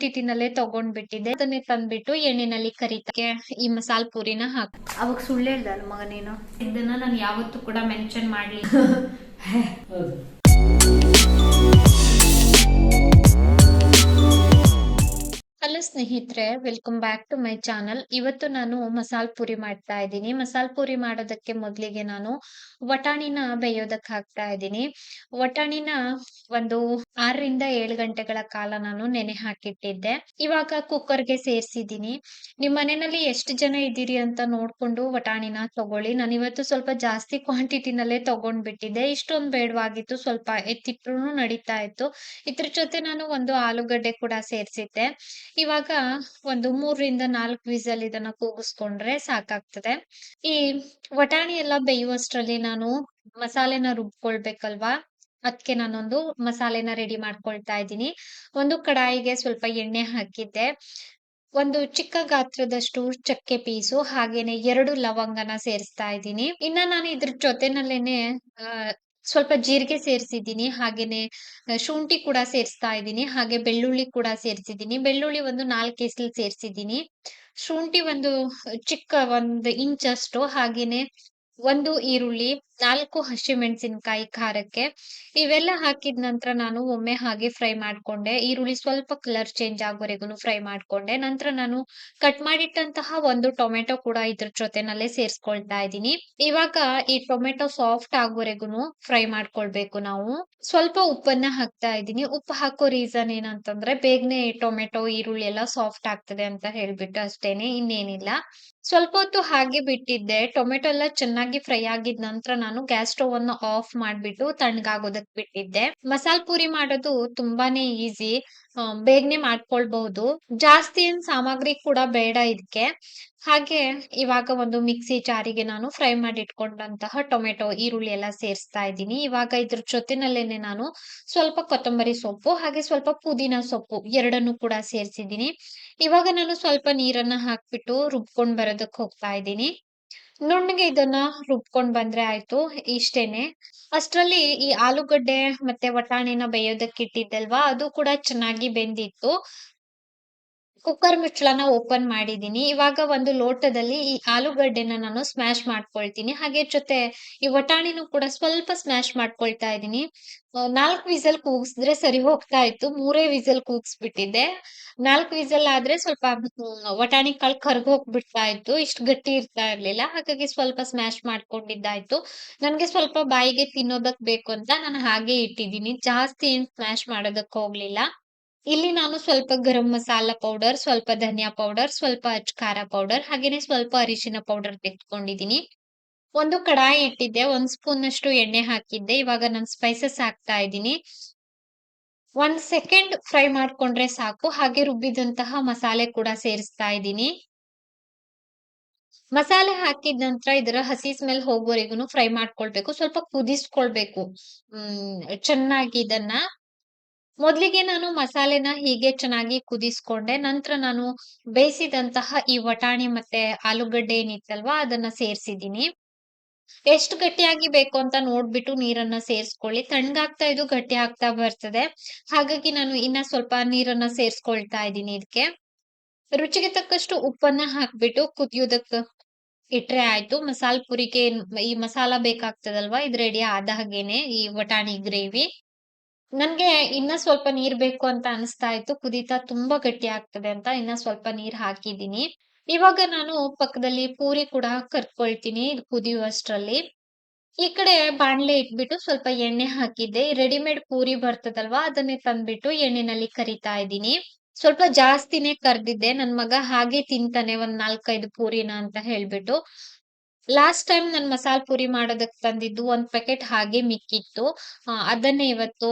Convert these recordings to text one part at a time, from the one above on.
ಕ್ವಾಂಟಿಟಿನಲ್ಲೇ ತಗೊಂಡ್ಬಿಟ್ಟಿದ್ದೆ. ಅದನ್ನೇ ತಂದ್ಬಿಟ್ಟು ಎಣ್ಣೆನಲ್ಲಿ ಕರಿತಕ್ಕೆ ಈ ಮಸಾಲ ಪೂರಿನ ಹಾಕಿ ಅವಾಗ ಸುಳ್ಳು ಮಗನೇನು ಅಲ್ಲ ಮಗ ನೀನು. ಇದನ್ನ ನಾನು ಯಾವತ್ತೂ ಕೂಡ ಮೆನ್ಷನ್ ಮಾಡ್ಲಿ ಹಲೋ ಸ್ನೇಹಿತರೆ welcome back to my channel ಇವತ್ತು ನಾನು ಮಸಾಲ್ ಪೂರಿ ಮಾಡ್ತಾ ಇದ್ದೀನಿ. ಮಸಾಲ್ ಪೂರಿ ಮಾಡೋದಕ್ಕೆ ಮೊದಲಿಗೆ ನಾನು ವಟಾಣಿನ ಬೇಯೋದಕ್ಕೆ ಹಾಕ್ತಾ ಇದ್ದೀನಿ. ವಟಾಣಿನ ಒಂದು ಆರರಿಂದ ಏಳು ಗಂಟೆಗಳ ಕಾಲ ನಾನು ನೆನೆ ಹಾಕಿಟ್ಟಿದ್ದೆ. ಇವಾಗ ಕುಕ್ಕರ್ಗೆ ಸೇರಿಸಿದ್ದೀನಿ. ನಿಮ್ಮ ಮನೆಯಲ್ಲಿ ಎಷ್ಟು ಜನ ಇದ್ದೀರಿ ಅಂತ ನೋಡ್ಕೊಂಡು ವಟಾಣಿನ ತಗೊಳ್ಳಿ. ನಾನು ಇವತ್ತು ಸ್ವಲ್ಪ ಜಾಸ್ತಿ ಕ್ವಾಂಟಿಟಿನಲ್ಲೇ ತಗೊಂಡ್ಬಿಟ್ಟಿದ್ದೆ. ಇಷ್ಟೊಂದು ಬೇಡವಾಗಿತ್ತು, ಸ್ವಲ್ಪ ಎತ್ತಿಟ್ರು ನಡೀತಾ ಇತ್ತು. ಇದ್ರ ಜೊತೆ ನಾನು ಒಂದು ಆಲೂಗಡ್ಡೆ ಕೂಡ ಸೇರಿಸಿದ್ದೆ. ಇವಾಗ ಒಂದು ಮೂರರಿಂದ ನಾಲ್ಕು ವಿಸಲ್ ಇದನ್ನ ಕೂಗಿಸ್ಕೊಂಡ್ರೆ ಸಾಕಾಗ್ತದೆ. ಈ ವಟಾಣಿ ಎಲ್ಲ ಬೇಯುವಷ್ಟರಲ್ಲಿ ನಾನು ಮಸಾಲೆನ ರುಬ್ಕೊಳ್ಬೇಕಲ್ವಾ? ಅದಕ್ಕೆ ನಾನೊಂದು ಮಸಾಲೆನ ರೆಡಿ ಮಾಡ್ಕೊಳ್ತಾ ಇದ್ದೀನಿ. ಒಂದು ಕಡಾಯಿಗೆ ಸ್ವಲ್ಪ ಎಣ್ಣೆ ಹಾಕಿದ್ದೆ. ಒಂದು ಚಿಕ್ಕ ಗಾತ್ರದಷ್ಟು ಚಕ್ಕೆ ಪೀಸು, ಹಾಗೇನೆ ಎರಡು ಲವಂಗನ ಸೇರಿಸ್ತಾ ಇದ್ದೀನಿ. ಇನ್ನ ನಾನು ಇದ್ರ ಜೊತೆನಲ್ಲೇನೆ ಸ್ವಲ್ಪ ಜೀರಿಗೆ ಸೇರಿಸಿದ್ದೀನಿ, ಹಾಗೇನೆ ಶುಂಠಿ ಕೂಡ ಸೇರಿಸ್ತಾ ಇದ್ದೀನಿ, ಹಾಗೆ ಬೆಳ್ಳುಳ್ಳಿ ಕೂಡ ಸೇರಿಸಿದ್ದೀನಿ. ಬೆಳ್ಳುಳ್ಳಿ ಒಂದು ನಾಲ್ಕು ಎಸ್ಲ್ ಸೇರಿಸಿದ್ದೀನಿ. ಶುಂಠಿ ಒಂದು ಚಿಕ್ಕ ಒಂದು ಇಂಚಷ್ಟು, ಹಾಗೇನೆ ಒಂದು ಈರುಳ್ಳಿ ನಾಲ್ಕು ಹಸಿಮೆಣಸಿನಕಾಯಿ ಖಾರಕ್ಕೆ ಇವೆಲ್ಲ ಹಾಕಿದ ನಂತರ ನಾನು ಒಮ್ಮೆ ಹಾಗೆ ಫ್ರೈ ಮಾಡ್ಕೊಂಡೆ. ಈರುಳ್ಳಿ ಸ್ವಲ್ಪ ಕಲರ್ ಚೇಂಜ್ ಆಗೋವರೆಗೂ ಫ್ರೈ ಮಾಡ್ಕೊಂಡೆ. ನಂತರ ನಾನು ಕಟ್ ಮಾಡಿಟ್ಟಂತಹ ಒಂದು ಟೊಮೆಟೊ ಕೂಡ ಇದ್ರ ಜೊತೆನಲ್ಲೇ ಸೇರಿಸ್ಕೊಳ್ತಾ ಇದ್ದೀನಿ. ಇವಾಗ ಈ ಟೊಮೆಟೊ ಸಾಫ್ಟ್ ಆಗೋವರೆಗೂ ಫ್ರೈ ಮಾಡ್ಕೊಳ್ಬೇಕು ನಾವು. ಸ್ವಲ್ಪ ಉಪ್ಪನ್ನ ಹಾಕ್ತಾ ಇದ್ದೀನಿ. ಉಪ್ಪು ಹಾಕೋ ರೀಸನ್ ಏನಂತಂದ್ರೆ ಬೇಗನೆ ಟೊಮೆಟೊ, ಈರುಳ್ಳಿ ಎಲ್ಲ ಸಾಫ್ಟ್ ಆಗ್ತದೆ ಅಂತ ಹೇಳ್ಬಿಟ್ಟು ಅಷ್ಟೇನೆ, ಇನ್ನೇನಿಲ್ಲ. ಸ್ವಲ್ಪ ಹೊತ್ತು ಹಾಗೆ ಬಿಟ್ಟಿದ್ದೆ. ಟೊಮೆಟೊ ಎಲ್ಲ ಚೆನ್ನಾಗಿ ಫ್ರೈ ಆಗಿದ ನಂತರ ನಾನು ಗ್ಯಾಸ್ ಸ್ಟೋವ್ ಅನ್ನು ಆಫ್ ಮಾಡ್ಬಿಟ್ಟು ತಣ್ಣಗಾಗೋದಕ್ ಬಿಟ್ಟಿದ್ದೆ. ಮಸಾಲ್ ಪೂರಿ ಮಾಡೋದು ತುಂಬಾನೇ ಈಸಿ ಬೇಗನೆ ಮಾಡ್ಕೊಳ್ಬಹುದು. ಜಾಸ್ತಿ ಏನ್ ಸಾಮಗ್ರಿ ಕೂಡ ಬೇಡ ಇದಕ್ಕೆ ಹಾಗೆ ಇವಾಗ ಒಂದು ಮಿಕ್ಸಿ ಜಾರಿಗೆ ನಾನು ಫ್ರೈ ಮಾಡಿ ಇಟ್ಕೊಂಡಂತಹ ಟೊಮೆಟೊ, ಈರುಳ್ಳಿ ಎಲ್ಲ ಸೇರಿಸ್ತಾ ಇದ್ದೀನಿ. ಇವಾಗ ಇದ್ರ ಜೊತೆನಲ್ಲೇನೆ ನಾನು ಸ್ವಲ್ಪ ಕೊತ್ತಂಬರಿ ಸೊಪ್ಪು, ಹಾಗೆ ಸ್ವಲ್ಪ ಪುದೀನ ಸೊಪ್ಪು ಎರಡನ್ನು ಕೂಡ ಸೇರಿಸಿದ್ದೀನಿ. ಇವಾಗ ನಾನು ಸ್ವಲ್ಪ ನೀರನ್ನ ಹಾಕ್ಬಿಟ್ಟು ರುಬ್ಕೊಂಡ್ ಬರೋದಕ್ಕೆ ಹೋಗ್ತಾ ಇದ್ದೀನಿ. ನುಣ್ಣಗೆ ಇದನ್ನ ರುಬ್ಕೊಂಡ್ ಬಂದ್ರೆ ಆಯ್ತು ಇಷ್ಟೇನೆ. ಅಷ್ಟರಲ್ಲಿ ಈ ಆಲೂಗಡ್ಡೆ ಮತ್ತೆ ವಟಾಣಿನ ಬೇಯೋದಕ್ಕೆ ಇಟ್ಟಿದ್ದಲ್ವಾ, ಅದು ಕೂಡ ಚೆನ್ನಾಗಿ ಬೆಂದಿತ್ತು. ಕುಕ್ಕರ್ ಮುಚ್ಚಳನ ಓಪನ್ ಮಾಡಿದೀನಿ ಇವಾಗ ಒಂದು ಲೋಟದಲ್ಲಿ ಈ ಆಲೂಗಡ್ಡೆನ ನಾನು ಸ್ಮ್ಯಾಶ್ ಮಾಡ್ಕೊಳ್ತೀನಿ. ಹಾಗೆ ಜೊತೆ ಈ ವಟಾಣಿನೂ ಕೂಡ ಸ್ವಲ್ಪ ಸ್ಮ್ಯಾಶ್ ಮಾಡ್ಕೊಳ್ತಾ ಇದ್ದೀನಿ. ನಾಲ್ಕು ವಿಸಲ್ ಕೂಗಿಸಿದ್ರೆ ಸರಿ ಹೋಗ್ತಾ ಇತ್ತು. ಮೂರೇ ವಿಸಲ್ ಕೂಗಿಸ್ಬಿಟ್ಟಿದ್ದೆ ನಾಲ್ಕು ವಿಸಲ್ ಆದ್ರೆ ಸ್ವಲ್ಪ ವಟಾಣಿ ಕಾಳು ಕರ್ಗ್ ಹೋಗ್ಬಿಡ್ತಾ ಇತ್ತು. ಇಷ್ಟು ಗಟ್ಟಿ ಇರ್ತಾ ಇರ್ಲಿಲ್ಲ. ಹಾಗಾಗಿ ಸ್ವಲ್ಪ ಸ್ಮ್ಯಾಶ್ ಮಾಡ್ಕೊಂಡಿದ್ದಾಯ್ತು. ನನ್ಗೆ ಸ್ವಲ್ಪ ಬಾಯಿಗೆ ತಿನ್ನೋದಕ್ ಬೇಕು ಅಂತ ನಾನು ಹಾಗೆ ಇಟ್ಟಿದ್ದೀನಿ. ಜಾಸ್ತಿ ಏನ್ ಸ್ಮ್ಯಾಶ್ ಮಾಡೋದಕ್ ಹೋಗ್ಲಿಲ್ಲ. ಇಲ್ಲಿ ನಾನು ಸ್ವಲ್ಪ ಗರಂ ಮಸಾಲ ಪೌಡರ್ ಸ್ವಲ್ಪ ಧನಿಯಾ ಪೌಡರ್ ಸ್ವಲ್ಪ ಅಚ್ಕಾರ ಪೌಡರ್ ಹಾಗೇನೆ ಸ್ವಲ್ಪ ಅರಿಶಿನ ಪೌಡರ್ ತೆಗೆದುಕೊಂಡಿದ್ದೀನಿ. ಒಂದು ಕಡಾಯಿ ಇಟ್ಟಿದ್ದೆ, ಒಂದ್ ಸ್ಪೂನ್ ಅಷ್ಟು ಎಣ್ಣೆ ಹಾಕಿದ್ದೆ, ಇವಾಗ ನಾನು ಸ್ಪೈಸಸ್ ಹಾಕ್ತಾ ಇದ್ದೀನಿ. ಒಂದ್ ಸೆಕೆಂಡ್ ಫ್ರೈ ಮಾಡ್ಕೊಂಡ್ರೆ ಸಾಕು, ಹಾಗೆ ರುಬ್ಬಿದಂತಹ ಮಸಾಲೆ ಕೂಡ ಸೇರಿಸ್ತಾ ಇದ್ದೀನಿ. ಮಸಾಲೆ ಹಾಕಿದ ನಂತರ ಇದರ ಹಸಿ ಸ್ಮೆಲ್ ಹೋಗೋವರೆಗೂನು ಫ್ರೈ ಮಾಡ್ಕೊಳ್ಬೇಕು, ಸ್ವಲ್ಪ ಕುದಿಸ್ಕೊಳ್ಬೇಕು. ಹ್ಮ್, ಚೆನ್ನಾಗಿ ಇದನ್ನ ಮೊದ್ಲಿಗೆ ನಾನು ಮಸಾಲೆನ ಹೀಗೆ ಚೆನ್ನಾಗಿ ಕುದಿಸ್ಕೊಂಡೆ, ನಂತರ ನಾನು ಬೇಯಿಸಿದಂತಹ ಈ ವಟಾಣಿ ಮತ್ತೆ ಆಲೂಗಡ್ಡೆ ಏನಿತ್ತಲ್ವಾ, ಅದನ್ನ ಸೇರ್ಸಿದೀನಿ ಎಷ್ಟು ಗಟ್ಟಿಯಾಗಿ ಬೇಕು ಅಂತ ನೋಡ್ಬಿಟ್ಟು ನೀರನ್ನ ಸೇರಿಸ್ಕೊಳ್ಳಿ. ತಣ್ಣಗಾಗ್ತಾ ಇದು ಗಟ್ಟಿ ಆಗ್ತಾ ಬರ್ತದೆ. ಹಾಗಾಗಿ ನಾನು ಇನ್ನ ಸ್ವಲ್ಪ ನೀರನ್ನ ಸೇರಿಸ್ಕೊಳ್ತಾ ಇದ್ದೀನಿ ಇದಕ್ಕೆ ರುಚಿಗೆ ತಕ್ಕಷ್ಟು ಉಪ್ಪನ್ನ ಹಾಕ್ಬಿಟ್ಟು ಕುದಿಯೋದಕ್ಕೆ ಇಟ್ರೆ ಆಯ್ತು. ಮಸಾಲ ಪುರಿಗೆ ಈ ಮಸಾಲ ಬೇಕಾಗ್ತದಲ್ವಾ, ಇದು ರೆಡಿ ಆದ ಹಾಗೇನೆ ಈ ವಟಾಣಿ ಗ್ರೇವಿ. ನನ್ಗೆ ಇನ್ನ ಸ್ವಲ್ಪ ನೀರ್ ಬೇಕು ಅಂತ ಅನಿಸ್ತಾ ಇತ್ತು. ಕುದೀತಾ ತುಂಬಾ ಗಟ್ಟಿ ಆಗ್ತದೆ ಅಂತ ಇನ್ನ ಸ್ವಲ್ಪ ನೀರ್ ಹಾಕಿದೀನಿ ಇವಾಗ ನಾನು ಪಕ್ಕದಲ್ಲಿ ಪೂರಿ ಕೂಡ ಕರ್ಕೊಳ್ತೀನಿ ಕುದಿಯುವಷ್ಟರಲ್ಲಿ. ಈ ಕಡೆ ಬಾಣ್ಲೆ ಇಟ್ಬಿಟ್ಟು ಸ್ವಲ್ಪ ಎಣ್ಣೆ ಹಾಕಿದ್ದೆ. ರೆಡಿಮೇಡ್ ಪೂರಿ ಬರ್ತದಲ್ವಾ ಅದನ್ನೇ ತಂದ್ಬಿಟ್ಟು ಎಣ್ಣೆನಲ್ಲಿ ಕರಿತಾ ಇದ್ದೀನಿ. ಸ್ವಲ್ಪ ಜಾಸ್ತಿನೇ ಕರ್ದಿದ್ದೆ. ನನ್ ಮಗ ಹಾಗೆ ತಿಂತಾನೆ ಒಂದ್ ನಾಲ್ಕೈದು ಪೂರಿನ ಅಂತ ಹೇಳ್ಬಿಟ್ಟು. ಲಾಸ್ಟ್ ಟೈಮ್ ನನ್ ಮಸಾಲ ಪೂರಿ ಮಾಡೋದಕ್ ತಂದಿದ್ದು ಒಂದ್ ಪ್ಯಾಕೆಟ್ ಹಾಗೆ ಮಿಕ್ಕಿತ್ತು. ಅದನ್ನೇ ಇವತ್ತು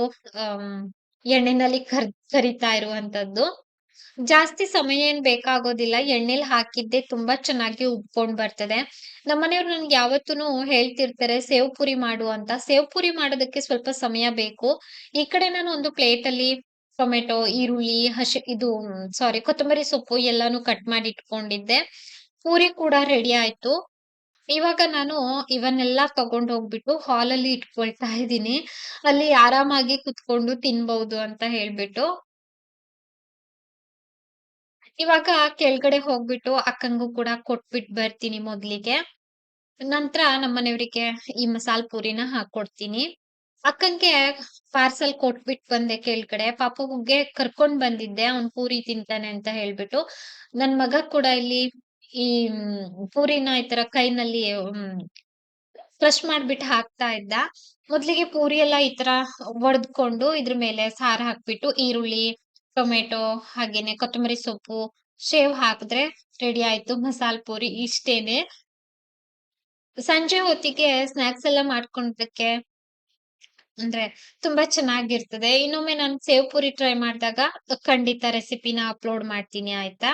ಎಣ್ಣೆನಲ್ಲಿ ಕರ್, ಕರಿತಾ ಇರುವಂತದ್ದು. ಜಾಸ್ತಿ ಸಮಯ ಏನ್ ಬೇಕಾಗೋದಿಲ್ಲ. ಎಣ್ಣೆಲಿ ಹಾಕಿದ್ದೆ ತುಂಬಾ ಚೆನ್ನಾಗಿ ಉಬ್ಕೊಂಡ್ ಬರ್ತದೆ. ನಮ್ಮನೆಯವ್ರು ನನ್ಗೆ ಯಾವತ್ತೂ ಹೇಳ್ತಿರ್ತಾರೆ, ಸೇವ್ ಪುರಿ ಮಾಡು ಅಂತ. ಸೇವ್ ಪುರಿ ಮಾಡೋದಕ್ಕೆ ಸ್ವಲ್ಪ ಸಮಯ ಬೇಕು. ಈ ಕಡೆ ನಾನು ಒಂದು ಪ್ಲೇಟ್ ಅಲ್ಲಿ ಟೊಮೆಟೊ, ಈರುಳ್ಳಿ ಹಸಿ ಇದು, ಸಾರಿ, ಕೊತ್ತಂಬರಿ ಸೊಪ್ಪು ಎಲ್ಲಾನು ಕಟ್ ಮಾಡಿ ಇಟ್ಕೊಂಡಿದ್ದೆ ಪೂರಿ ಕೂಡ ರೆಡಿ ಆಯ್ತು. ಇವಾಗ ನಾನು ಇವನ್ನೆಲ್ಲ ತಗೊಂಡ್ ಹೋಗ್ಬಿಟ್ಟು ಹಾಲಲ್ಲಿ ಇಟ್ಕೊಳ್ತಾ ಇದ್ದೀನಿ ಅಲ್ಲಿ ಆರಾಮಾಗಿ ಕುತ್ಕೊಂಡು ತಿನ್ಬಹುದು ಅಂತ ಹೇಳ್ಬಿಟ್ಟು ಇವಾಗ ಕೆಳಗಡೆ ಹೋಗ್ಬಿಟ್ಟು ಅಕ್ಕಂಗೂ ಕೂಡ ಕೊಟ್ಬಿಟ್ ಬರ್ತೀನಿ ಮೊದ್ಲಿಗೆ. ನಂತರ ನಮ್ಮನೆಯವ್ರಿಗೆ ಈ ಮಸಾಲ್ ಪೂರಿನ ಹಾಕೊಡ್ತೀನಿ. ಅಕ್ಕಂಗೆ ಪಾರ್ಸಲ್ ಕೊಟ್ಬಿಟ್ ಬಂದೆ ಕೆಳಗಡೆ ಪಾಪುಗೆ ಕರ್ಕೊಂಡ್ ಬಂದಿದ್ದೆ ಅವ್ನ್ ಪೂರಿ ತಿಂತಾನೆ ಅಂತ ಹೇಳ್ಬಿಟ್ಟು. ನನ್ ಮಗ ಕೂಡ ಇಲ್ಲಿ ಈ ಪೂರಿನ ಈ ತರ ಕೈನಲ್ಲಿ ಕ್ರಶ್ ಮಾಡ್ಬಿಟ್ಟು ಹಾಕ್ತಾ ಇದ್ದ. ಮೊದ್ಲಿಗೆ ಪೂರಿ ಎಲ್ಲ ಈ ತರ ಒಡೆದ್ಕೊಂಡು ಇದ್ರ ಮೇಲೆ ಸಾರ್ ಹಾಕ್ಬಿಟ್ಟು ಈರುಳ್ಳಿ, ಟೊಮೆಟೊ ಹಾಗೇನೆ ಕೊತ್ತಂಬರಿ ಸೊಪ್ಪು, ಶೇವ್ ಹಾಕಿದ್ರೆ ರೆಡಿ ಆಯ್ತು ಮಸಾಲ್ ಪೂರಿ ಇಷ್ಟೇನೆ. ಸಂಜೆ ಹೊತ್ತಿಗೆ ಸ್ನಾಕ್ಸ್ ಎಲ್ಲ ಮಾಡ್ಕೊಂಡಕ್ಕೆ ಅಂದ್ರೆ ತುಂಬಾ ಚೆನ್ನಾಗಿರ್ತದೆ. ಇನ್ನೊಮ್ಮೆ ನಾನು ಸೇವ್ ಪೂರಿ ಟ್ರೈ ಮಾಡಿದಾಗ ಖಂಡಿತ ರೆಸಿಪಿನ ಅಪ್ಲೋಡ್ ಮಾಡ್ತೀನಿ ಆಯ್ತಾ?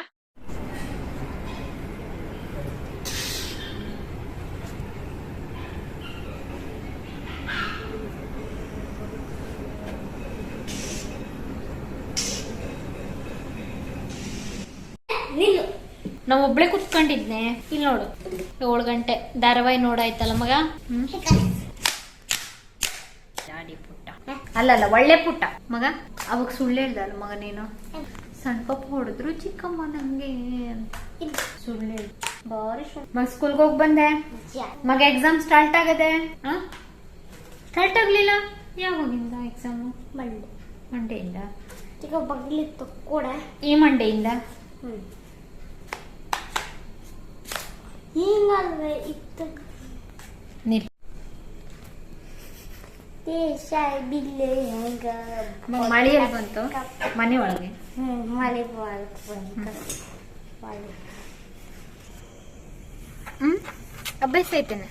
ನಾ ಒಬ್ಳೆ ಕುತ್ಕೊಂಡಿದ್ನೆ. ಇಲ್ಲಿ ನೋಡು. ಏಳು ಗಂಟೆ. ಧಾರಾವಾಹಿ ನೋಡಾಯ್ತಲ್ಲ ಮಗ? ಹ್ಮ್? ದಾಡಿ ಪುಟ್ಟ. ಅಲ್ಲಲ್ಲ ಒಳ್ಳೆ ಪುಟ್ಟ. ಮಗ? ಅವಾಗ ಸುಳ್ಳು ಹೇಳ್ದಲ್ಲ ಮಗ ನೀನು? ಸಣ್ಣ ಪಾಪ ಹೊಡೆದ್ರು ಚಿಕ್ಕಮ್ಮ ನಂಗೆ ಸುಳ್ಳು ಹೇಳ್. ಬಾರಿ ಮಗ ಸ್ಕೂಲ್ಗೆ ಹೋಗಿ ಬಂದೆ. ಮಗ ಎಕ್ಸಾಮ್ ಸ್ಟಾರ್ಟ್ ಆಗದೆ? ಸ್ಟಾರ್ಟ್ ಆಗ್ಲಿಲ್ಲ? ಯಾವಾಗಿಂದ ಎಕ್ಸಾಮು ಮಂಡೆ ಮಂಡೆಯಿಂದ ಈಗ ಬಗ್ಲಿತ್ತು ಕೂಡ. ಈ ಮಂಡೆಯಿಂದ ಹಿಂಗಲ್ವೇ ಇತ್ತು. ನಿಲ್. ದೇಶ ಬಿಲ್ಲೆ ಹೆಂಗ? ಮಳೆ ಬಂತು. ಮನೆ ಒಳಗೆ. ಹ್ಮ್ ಮಳೆ ಬಂತು ಹ್ಮ್? ಅಭ್ಯಾಸ ಐತೇನೆ.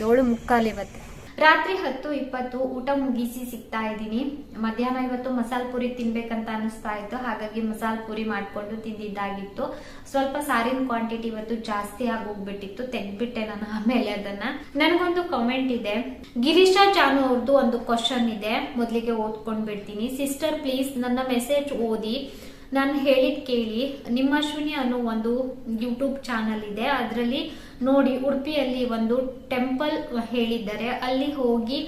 ಏಳು ಮುಕ್ಕಾಲಿ ಇವತ್ತು. ರಾತ್ರಿ ಹತ್ತು ಇಪ್ಪತ್ತು ಊಟ ಮುಗಿಸಿ ಸಿಗ್ತಾ ಇದ್ದೀನಿ. ಮಧ್ಯಾಹ್ನ ಇವತ್ತು ಮಸಾಲ ಪುರಿ ತಿನ್ಬೇಕಂತ ಅನಿಸ್ತಾ ಇತ್ತು. ಹಾಗಾಗಿ ಮಸಾಲ ಪುರಿ ಮಾಡಿಕೊಂಡು ತಿಂದಿದ್ದಾಗಿತ್ತು. ಸ್ವಲ್ಪ ಸಾರಿನ ಕ್ವಾಂಟಿಟಿ ಇವತ್ತು ಜಾಸ್ತಿ ಆಗೋಗ್ಬಿಟ್ಟಿತ್ತು. ತೆಗ್ದ್ಬಿಟ್ಟೆ ನಾನು ಆಮೇಲೆ ಅದನ್ನ. ನನಗೊಂದು ಕಮೆಂಟ್ ಇದೆ. ಗಿರೀಶಾ ಚಾನು ಅವ್ರದ್ದು ಒಂದು ಕ್ವಶನ್ ಇದೆ. ಮೊದಲಿಗೆ ಓದ್ಕೊಂಡ್ಬಿಡ್ತೀನಿ. ಸಿಸ್ಟರ್ ಪ್ಲೀಸ್ ನನ್ನ ಮೆಸೇಜ್ ಓದಿ. ನಾನು ಹೇಳಿದ್ ಕೇಳಿ, ನಿಮ್ಮ ಅಶ್ವಿನಿ ಅನ್ನೋ ಒಂದು ಯೂಟ್ಯೂಬ್ ಚಾನಲ್ ಇದೆ. ಅದರಲ್ಲಿ ನೋಡಿ, ಉಡುಪಿಯಲ್ಲಿ ಒಂದು ಟೆಂಪಲ್ ಹೇಳಿದ್ದಾರೆ. ಅಲ್ಲಿ ಹೋಗಿ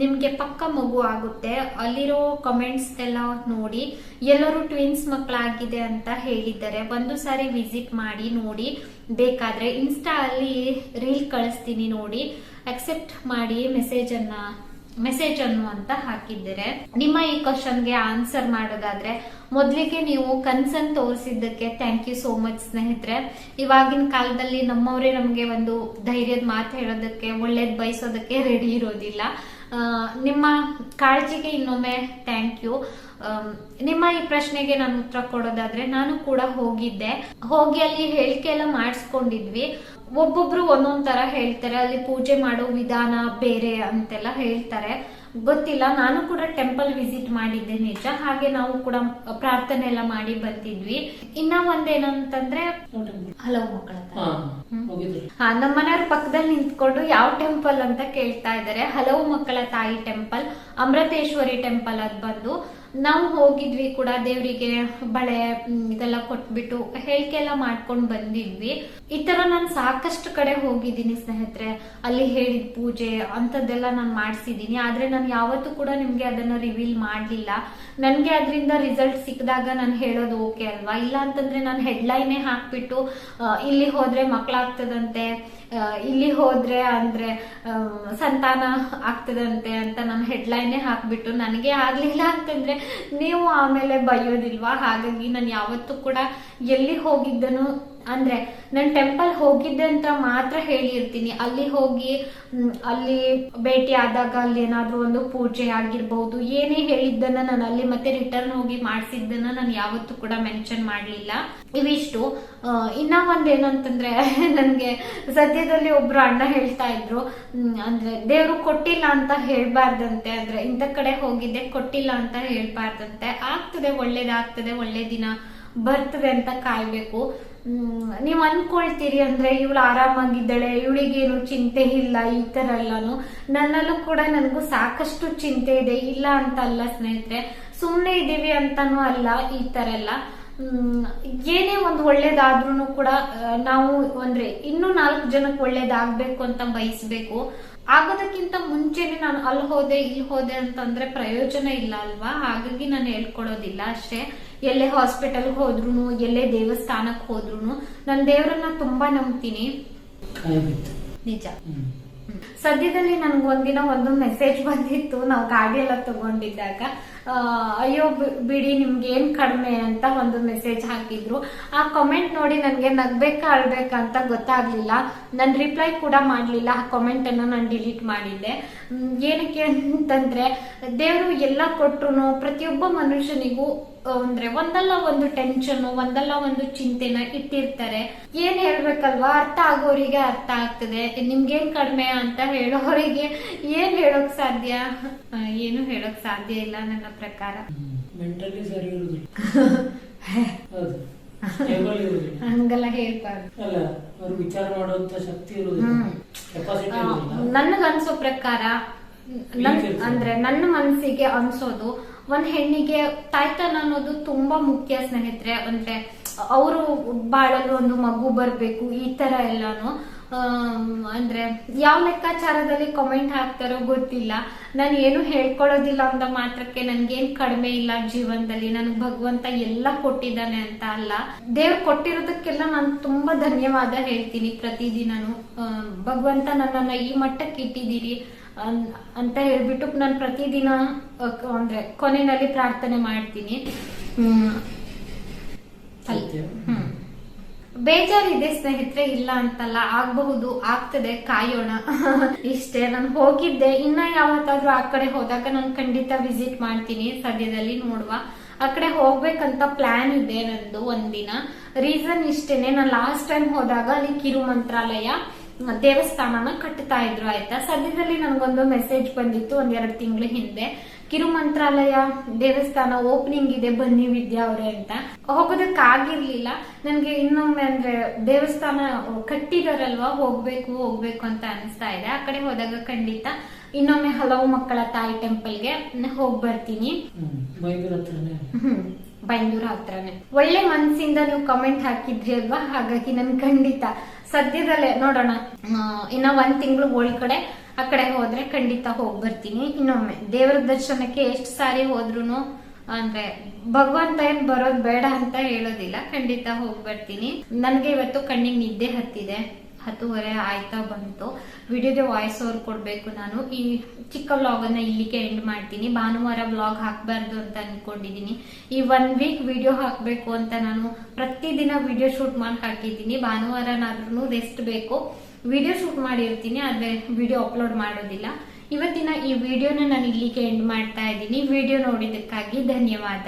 ನಿಮಗೆ ಪಕ್ಕ ಮಗು ಆಗುತ್ತೆ. ಅಲ್ಲಿರೋ ಕಮೆಂಟ್ಸ್ ಎಲ್ಲ ನೋಡಿ, ಎಲ್ಲರೂ ಟ್ವಿನ್ಸ್ ಮಕ್ಕಳಾಗಿದೆ ಅಂತ ಹೇಳಿದ್ದಾರೆ. ಒಂದು ಸಾರಿ ವಿಸಿಟ್ ಮಾಡಿ, ನೋಡಿ, ಬೇಕಾದ್ರೆ ಇನ್ಸ್ಟಾ ಅಲ್ಲಿ ರೀಲ್ ಕಳಿಸ್ತೀನಿ ನೋಡಿ. ಅಕ್ಸೆಪ್ಟ್ ಮಾಡಿ ಮೆಸೇಜ್ ಅನ್ನ ಮೆಸೇಜ್ ಅನ್ನು ಅಂತ ಹಾಕಿದ್ದಾರೆ, ನಿಮ್ಮ ಈ ಕ್ವಶನ್ಗೆ ಆನ್ಸರ್ ಮಾಡೋದಾದ್ರೆ, ಮೊದಲಿಗೆ ನೀವು ಕನ್ಸರ್ನ್ ತೋರಿಸಿದ್ದಕ್ಕೆ ಥ್ಯಾಂಕ್ ಯು ಸೋ ಮಚ್ ಸ್ನೇಹಿತರೆ. ಇವಾಗಿನ ಕಾಲದಲ್ಲಿ ನಮ್ಮವರೇ ನಮಗೆ ಒಂದು ಧೈರ್ಯದ ಮಾತು ಹೇಳೋದಕ್ಕೆ, ಒಳ್ಳೇದ್ ಬಯಸೋದಕ್ಕೆ ರೆಡಿ ಇರೋದಿಲ್ಲ. ನಿಮ್ಮ ಕಾಳಜಿಗೆ ಇನ್ನೊಮ್ಮೆ ಥ್ಯಾಂಕ್ ಯು ನಿಮ್ಮ ಈ ಪ್ರಶ್ನೆಗೆ ನಾನು ಉತ್ತರ ಕೊಡೋದಾದ್ರೆ, ನಾನು ಕೂಡ ಹೋಗಿದ್ದೆ. ಹೋಗಿ ಅಲ್ಲಿ ಹೇಳಿಕೆ ಎಲ್ಲ ಮಾಡಿಸ್ಕೊಂಡಿದ್ವಿ. ಒಬ್ಬೊಬ್ರು ಒಂದೊಂದ್ ತರ ಹೇಳ್ತಾರೆ. ಅಲ್ಲಿ ಪೂಜೆ ಮಾಡೋ ವಿಧಾನ ಬೇರೆ ಅಂತೆಲ್ಲ ಹೇಳ್ತಾರೆ. ಗೊತ್ತಿಲ್ಲ. ನಾನು ಕೂಡ ಟೆಂಪಲ್ ವಿಸಿಟ್ ಮಾಡಿದ್ದೆ ನಿಜ. ಹಾಗೆ ನಾವು ಕೂಡ ಪ್ರಾರ್ಥನೆ ಎಲ್ಲ ಮಾಡಿ ಬಂದಿದ್ವಿ. ಇನ್ನ ಒಂದೇನಂತಂದ್ರೆ ಹಲವು ಮಕ್ಕಳ ಹಾ ನಮ್ಮ ಮನೆಯವ್ರ ಪಕ್ಕದಲ್ಲಿ ನಿಂತ್ಕೊಂಡು ಯಾವ ಟೆಂಪಲ್ ಅಂತ ಕೇಳ್ತಾ ಇದಾರೆ. ಹಲವು ಮಕ್ಕಳ ತಾಯಿ ಟೆಂಪಲ್ ಅಮೃತೇಶ್ವರಿ ಟೆಂಪಲ್ ಅದ್ ಬಂದು. ನಾವು ಹೋಗಿದ್ವಿ ಕೂಡ ದೇವರಿಗೆ ಬಳೆ ಇದೆಲ್ಲ ಕೊಟ್ಬಿಟ್ಟು ಹೇಳಿಕೆ ಎಲ್ಲ ಮಾಡ್ಕೊಂಡು ಬಂದಿದ್ವಿ. ಈ ತರ ನಾನು ಸಾಕಷ್ಟು ಕಡೆ ಹೋಗಿದ್ದೀನಿ ಸ್ನೇಹಿತರೆ. ಅಲ್ಲಿ ಹೇಳಿದ ಪೂಜೆ ಅಂತದ್ದೆಲ್ಲ ನಾನು ಮಾಡಿಸಿದೀನಿ ಆದ್ರೆ ನಾನು ಯಾವತ್ತೂ ಕೂಡ ನಿಮ್ಗೆ ಅದನ್ನ ರಿವೀಲ್ ಮಾಡ್ಲಿಲ್ಲ. ನನ್ಗೆ ಅದರಿಂದ ರಿಸಲ್ಟ್ ಸಿಕ್ಕಿದಾಗ ನಾನು ಹೇಳೋದು ಓಕೆ ಅಲ್ವಾ? ಇಲ್ಲ ಅಂತಂದ್ರೆ ನಾನು ಹೆಡ್ಲೈನೇ ಹಾಕ್ಬಿಟ್ಟು ಇಲ್ಲಿ ಹೋದ್ರೆ ಮಕ್ಕಳಾಗ್ತದಂತೆ ಇಲ್ಲಿ ಹೋದ್ರೆ ಅಂದ್ರೆ ಸಂತಾನ ಆಗ್ತದಂತೆ ಅಂತ ನಾನು ಹೆಡ್ಲೈನೇ ಹಾಕ್ಬಿಟ್ಟು ನನಗೆ ಆಗ್ಲಿಲ್ಲ ಅಂತಂದ್ರೆ ನೀವು ಆಮೇಲೆ ಬಯ್ಯೋದಿಲ್ವಾ ಹಾಗಾಗಿ ನಾನು ಯಾವತ್ತೂ ಕೂಡ ಎಲ್ಲಿ ಹೋಗಿದ್ದನು ಅಂದ್ರೆ ನಾನು ಟೆಂಪಲ್ ಹೋಗಿದ್ದೆ ಅಂತ ಮಾತ್ರ ಹೇಳಿರ್ತೀನಿ. ಅಲ್ಲಿ ಹೋಗಿ ಅಲ್ಲಿ ಭೇಟಿ ಆದಾಗ ಅಲ್ಲಿ ಏನಾದ್ರು ಒಂದು ಪೂಜೆ ಆಗಿರ್ಬಹುದು ಏನೇ ಹೇಳಿದ್ದನ್ನ ನಾನು ಅಲ್ಲಿ ಮತ್ತೆ ರಿಟರ್ನ್ ಹೋಗಿ ಮಾಡಿಸಿದ್ದನ್ನ ನಾನು ಯಾವತ್ತೂ ಕೂಡ ಮೆನ್ಷನ್ ಮಾಡ್ಲಿಲ್ಲ. ಇವಿಷ್ಟು. ಇನ್ನ ಒಂದೇನಂತಂದ್ರೆ, ನನ್ಗೆ ಸದ್ಯದಲ್ಲಿ ಒಬ್ರು ಅಣ್ಣ ಹೇಳ್ತಾ ಇದ್ರು ಅಂದ್ರೆ ದೇವ್ರು ಕೊಟ್ಟಿಲ್ಲ ಅಂತ ಹೇಳ್ಬಾರ್ದಂತೆ, ಅಂದ್ರೆ ಇಂಥ ಕಡೆ ಹೋಗಿದ್ದೆ ಕೊಟ್ಟಿಲ್ಲ ಅಂತ ಹೇಳ್ಬಾರ್ದಂತೆ. ಆಗ್ತದೆ, ಒಳ್ಳೇದಾಗ್ತದೆ, ಒಳ್ಳೆ ದಿನ ಬರ್ತದೆ ಅಂತ ಕಾಯ್ಬೇಕು. ನೀವ್ ಅನ್ಕೊಳ್ತೀರಿ ಅಂದ್ರೆ ಇವಳು ಆರಾಮಾಗಿದ್ದಾಳೆ, ಇವಳಿಗೇನು ಚಿಂತೆ ಇಲ್ಲ ಈ ತರ ಎಲ್ಲಾನು. ನನ್ನಲ್ಲೂ ಕೂಡ ನನಗೂ ಸಾಕಷ್ಟು ಚಿಂತೆ ಇದೆ, ಇಲ್ಲ ಅಂತ ಅಲ್ಲ ಸ್ನೇಹಿತರೆ. ಸುಮ್ನೆ ಇದ್ದೀವಿ ಅಂತಾನು ಅಲ್ಲ ಈ ತರ ಎಲ್ಲ. ಏನೇ ಒಂದು ಒಳ್ಳೇದಾದ್ರೂ ಕೂಡ ನಾವು ಅಂದ್ರೆ ಇನ್ನೂ ನಾಲ್ಕು ಜನಕ್ಕೆ ಒಳ್ಳೇದಾಗ್ಬೇಕು ಅಂತ ಬಯಸ್ಬೇಕು. ಆಗೋದಕ್ಕಿಂತ ಮುಂಚೆನೆ ನಾನು ಅಲ್ಲಿ ಹೋದೆ ಇಲ್ಲಿ ಹೋದೆ ಅಂತಂದ್ರೆ ಪ್ರಯೋಜನ ಇಲ್ಲ ಅಲ್ವಾ? ಹಾಗಾಗಿ ನಾನು ಹೇಳ್ಕೊಡೋದಿಲ್ಲ ಅಷ್ಟೇ. ಎಲ್ಲೇ ಹಾಸ್ಪಿಟಲ್ ಹೋದ್ರು ಎಲ್ಲೇ ದೇವಸ್ಥಾನಕ್ಕೆ ಹೋದ್ರು ನಾನು ದೇವರನ್ನ ತುಂಬಾ ನಂಬ್ತೀನಿ. ನಿಜ. ಸದ್ಯದಲ್ಲಿ ನನ್ಗೆ ಒಂದಿನ ಒಂದು ಮೆಸೇಜ್ ಬಂದಿತ್ತು. ನಾವು ಗಾಡಿ ಎಲ್ಲ ತಗೊಂಡಿದ್ದಾಗ. ಅಯ್ಯೋ ಬಿಡಿ ನಿಮ್ಗೆ ಏನ್ ಕಡಿಮೆ ಅಂತ ಒಂದು ಮೆಸೇಜ್ ಹಾಕಿದ್ರು. ಆ ಕಮೆಂಟ್ ನೋಡಿ ನನ್ಗೆ ನಗ್ಬೇಕಾ, ಅಳ್ಬೇಕಾ ಅಂತ ಗೊತ್ತಾಗ್ಲಿಲ್ಲ. ನಾನು ರಿಪ್ಲೈ ಕೂಡ ಮಾಡ್ಲಿಲ್ಲ. ಆ ಕಮೆಂಟ್ ಅನ್ನ ನಾನು ಡಿಲೀಟ್ ಮಾಡಿದ್ದೆ. ಏನಕ್ಕೆ ಅಂತಂದ್ರೆ, ದೇವರು ಎಲ್ಲ ಕೊಟ್ರು ಪ್ರತಿಯೊಬ್ಬ ಮನುಷ್ಯನಿಗೂ ಅಂದ್ರೆ ಒಂದಲ್ಲ ಒಂದು ಟೆನ್ಷನ್ ಒಂದಲ್ಲ ಒಂದು ಚಿಂತೆನ ಇಟ್ಟಿರ್ತಾರೆ. ಏನ್ ಹೇಳ್ಬೇಕಲ್ವಾ? ಅರ್ಥ ಆಗೋರಿಗೆ ಅರ್ಥ ಆಗ್ತದೆ. ನಿಮ್ಗೇನ್ ಕಡಿಮೆ ಅಂತ ಹೇಳೋರಿಗೆ ಏನ್ ಹೇಳೋಕ್ ಸಾಧ್ಯ? ಏನು ಹೇಳೋಕ್ ಸಾಧ್ಯ ಇಲ್ಲ ನನ್ನ ಪ್ರಕಾರ. ಮೆಂಟಲಿ ಸರಿ ಇರುದಿಲ್ಲ. ಹೌದು. ಹಂಗೆಲ್ಲ ಹೇಳ್ಬಾರ್ದು. ಅಲ್ಲ ಅವ್ರು ವಿಚಾರ ಮಾಡುವಂತ ಶಕ್ತಿ ಇರುದಿಲ್ಲ. ಹ್ಮ್. ಕೆಪಾಸಿಟಿ ಇರುದಿಲ್ಲ. ಪ್ರಕಾರ. ಅಂದ್ರೆ ನನ್ನ ಮನಸ್ಸಿಗೆ ಅನ್ಸೋದು ಒಂದ್ ಹೆಣ್ಣಿಗೆ ತಾಯ್ತನ ಅನ್ನೋದು ತುಂಬಾ ಮುಖ್ಯ ಸ್ನೇಹಿತರೆ. ಅಂದ್ರೆ ಅವರು ಬಾಳಲು ಒಂದು ಮಗು ಬರ್ಬೇಕು ಈ ತರ ಎಲ್ಲಾನು. ಅಂದ್ರೆ ಯಾವ ಲೆಕ್ಕಾಚಾರದಲ್ಲಿ ಕಮೆಂಟ್ ಹಾಕ್ತಾರೋ ಗೊತ್ತಿಲ್ಲ. ನಾನು ಏನು ಹೇಳ್ಕೊಳ್ಳೋದಿಲ್ಲ ಅಂದ ಮಾತ್ರಕ್ಕೆ ನನ್ಗೇನ್ ಕಡಿಮೆ ಇಲ್ಲ ಜೀವನದಲ್ಲಿ. ನನ್ಗೆ ಭಗವಂತ ಎಲ್ಲ ಕೊಟ್ಟಿದ್ದಾನೆ ಅಂತ ಅಲ್ಲ. ದೇವ್ರು ಕೊಟ್ಟಿರೋದಕ್ಕೆಲ್ಲ ನಾನು ತುಂಬಾ ಧನ್ಯವಾದ ಹೇಳ್ತೀನಿ ಪ್ರತಿದಿನನು. ಭಗವಂತ ನನ್ನನ್ನ ಈ ಮಟ್ಟಕ್ಕೆ ಇಟ್ಟಿದ್ದೀರಿ ಅಂತ ಹೇಳ್ಬಿಟ್ಟು ನಾನು ಪ್ರತಿದಿನ ಅಂದ್ರೆ ಕೊನೆಯಲ್ಲಿ ಪ್ರಾರ್ಥನೆ ಮಾಡ್ತೀನಿ. ಹ್ಮ್. ಹ್ಮ್. ಬೇಜಾರಿದೆ ಸ್ನೇಹಿತರೆ, ಇಲ್ಲ ಅಂತಲ್ಲ, ಆಗಬಹುದು, ಆಗ್ತದೆ, ಕಾಯೋಣ. ಇಷ್ಟೇ, ನಾನು ಹೋಗಿದ್ದೆ. ಇನ್ನ ಯಾವತ್ತಾದ್ರೂ ಆ ಕಡೆ ಹೋದಾಗ ನಾನು ಖಂಡಿತ ವಿಸಿಟ್ ಮಾಡ್ತೀನಿ. ಸದ್ಯದಲ್ಲಿ ನೋಡುವ. ಆ ಕಡೆ ಹೋಗ್ಬೇಕಂತ ಪ್ಲಾನ್ ಇದೆ ನಂದು ಒಂದಿನ. ರೀಸನ್ ಇಷ್ಟೇನೆ, ನಾನು ಲಾಸ್ಟ್ ಟೈಮ್ ಹೋದಾಗ ಅಲ್ಲಿ ಕಿರು ಮಂತ್ರಾಲಯ ದೇವಸ್ಥಾನನ ಕಟ್ತಾ ಇದ್ರು, ಆಯ್ತಾ? ಸದ್ಯದಲ್ಲಿ ನನಗೊಂದು ಮೆಸೇಜ್ ಬಂದಿತ್ತು ಒಂದ್ ಎರಡು ತಿಂಗಳ ಹಿಂದೆ. ಕಿರು ಮಂತ್ರಾಲಯ ದೇವಸ್ಥಾನ ಓಪನಿಂಗ್ ಇದೆ ಬನ್ನಿ ವಿದ್ಯಾ ಅವ್ರೆ ಅಂತ. ಹೋಗೋದಕ್ಕಾಗಿರ್ಲಿಲ್ಲ. ನನ್ಗೆ ಇನ್ನೊಮ್ಮೆ ಅಂದ್ರೆ ದೇವಸ್ಥಾನ ಕಟ್ಟಿದಾರಲ್ವಾ ಹೋಗ್ಬೇಕು ಹೋಗ್ಬೇಕು ಅಂತ ಅನಿಸ್ತಾ ಇದೆ. ಆ ಕಡೆ ಹೋದಾಗ ಖಂಡಿತ ಇನ್ನೊಮ್ಮೆ ಹಲವು ಮಕ್ಕಳ ತಾಯಿ ಟೆಂಪಲ್ಗೆ ಹೋಗ್ ಬರ್ತೀನಿ ಹ್ಮ್ ಬೈಂದೂರ್ ಹತ್ರನೇ. ಒಳ್ಳೆ ಮನ್ಸಿಂದ ನೀವು ಕಮೆಂಟ್ ಹಾಕಿದ್ರಿ ಅಲ್ವಾ? ಹಾಗಾಗಿ ನನ್ ಖಂಡಿತ ಸದ್ಯದಲ್ಲೇ ನೋಡೋಣ. ಇನ್ನ ಒಂದ್ ತಿಂಗಳು ಒಳಗಡೆ ಆ ಕಡೆ ಹೋದ್ರೆ ಖಂಡಿತ ಹೋಗ್ ಬರ್ತೀನಿ. ಇನ್ನೊಮ್ಮೆ ದೇವರ ದರ್ಶನಕ್ಕೆ ಎಷ್ಟು ಸಾರಿ ಹೋದ್ರು ಅಂದ್ರೆ ಭಗವಂತ ಏನ್ ಬರೋದ್ ಬೇಡ ಅಂತ ಹೇಳೋದಿಲ್ಲ. ಖಂಡಿತ ಹೋಗಿ ಬರ್ತೀನಿ. ನನ್ಗೆ ಇವತ್ತು ಕಣ್ಣಿಗೆ ನಿದ್ದೆ ಹತ್ತಿದೆ. ಹತ್ತುವರೆ ಆಯ್ತಾ ಬಂತು. ವಿಡಿಯೋಗೆ ವಾಯ್ಸ್ ಓವರ್ ಕೊಡ್ಬೇಕು ನಾನು. ಈ ಚಿಕ್ಕ ವ್ಲಾಗ್ ಅನ್ನ ಇಲ್ಲಿಗೆ ಎಂಡ್ ಮಾಡ್ತೀನಿ. ಭಾನುವಾರ ವ್ಲಾಗ್ ಹಾಕ್ಬಾರ್ದು ಅಂತ ಅನ್ಕೊಂಡಿದೀನಿ. ಈ ಒನ್ ವೀಕ್ ವಿಡಿಯೋ ಹಾಕ್ಬೇಕು ಅಂತ ನಾನು ಪ್ರತಿದಿನ ವಿಡಿಯೋ ಶೂಟ್ ಮಾಡಿ ಹಾಕಿದ್ದೀನಿ. ಭಾನುವಾರನಾದ್ರೂ ರೆಸ್ಟ್ ಬೇಕು. ವಿಡಿಯೋ ಶೂಟ್ ಮಾಡಿರ್ತೀನಿ, ಆದರೆ ವಿಡಿಯೋ ಅಪ್ಲೋಡ್ ಮಾಡೋದಿಲ್ಲ. ಇವತ್ತಿನ ಈ ವಿಡಿಯೋನ ನಾನು ಇಲ್ಲಿಗೆ ಎಂಡ್ ಮಾಡ್ತಾ ಇದ್ದೀನಿ. ವಿಡಿಯೋ ನೋಡಿದ್ದಕ್ಕಾಗಿ ಧನ್ಯವಾದ.